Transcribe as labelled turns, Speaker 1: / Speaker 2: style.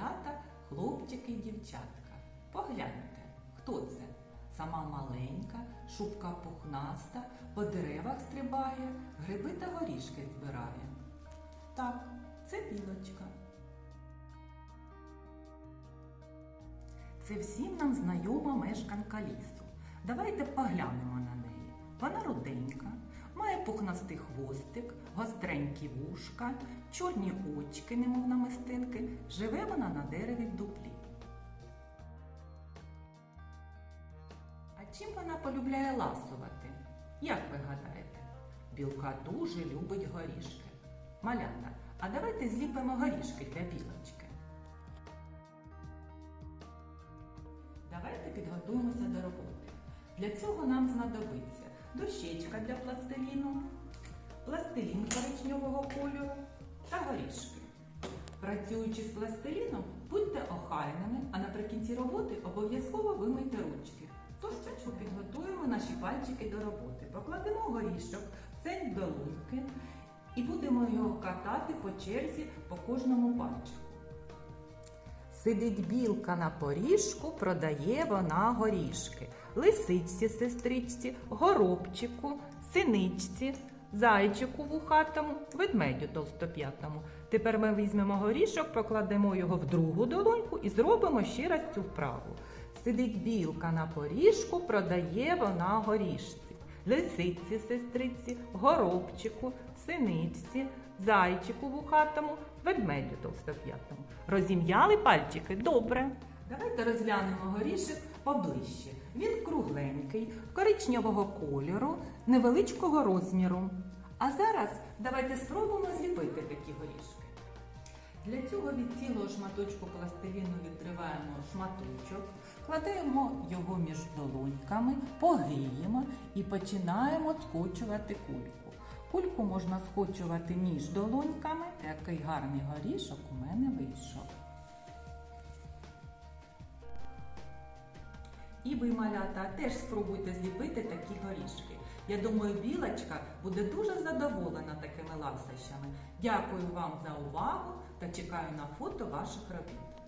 Speaker 1: малята, хлопчики і дівчатка. Погляньте, хто це? Сама маленька, шубка пухнаста, по деревах стрибає, гриби та горішки збирає. Так, це білочка. Це всім нам знайома мешканка лісу. Давайте поглянемо на неї. Вона руденька, має пухнастий хвостик, гостренькі вушка, чорні очки, немов намистинки. Живе вона на дереві в дуплі. А чим вона полюбляє ласувати? Як ви гадаєте? Білка дуже любить горішки. Малята, а давайте зліпимо горішки для білочки. Давайте підготуємося до роботи. Для цього нам знадобиться дощечка для пластиліну, пластилін коричневого кольору та горішки. Працюючи з пластиліном, будьте охайними, а наприкінці роботи обов'язково вимийте ручки. Тож спочатку підготуємо наші пальчики до роботи. Покладемо горішок в цень долоньки і будемо його катати по черзі по кожному пальчику. Сидить білка на поріжку, продає вона горішки. Лисичці, сестричці, горобчику, синичці, зайчику вухатому, ведмедю толстоп'ятому. Тепер ми візьмемо горішок, покладемо його в другу долоньку і зробимо ще раз цю вправу. Сидить білка на поріжку, продає вона горішці. Лисиці, сестриці, горобчику, синичці, зайчику вухатому, ведмедю толстоп'ятому. Розім'яли пальчики? Добре. Давайте розглянемо горішок поближче. Він кругленький, коричневого кольору, невеличкого розміру. А зараз давайте спробуємо зліпити такі горішки. Для цього від цілого шматочку пластиліну відриваємо шматочок, кладемо його між долоньками, погиємо і починаємо скочувати кульку. Кульку можна скочувати між долоньками. Який гарний горішок у мене вийшов. І ви, малята, теж спробуйте зліпити такі горішки. Я думаю, білочка буде дуже задоволена такими ласощами. Дякую вам за увагу та чекаю на фото ваших робіт.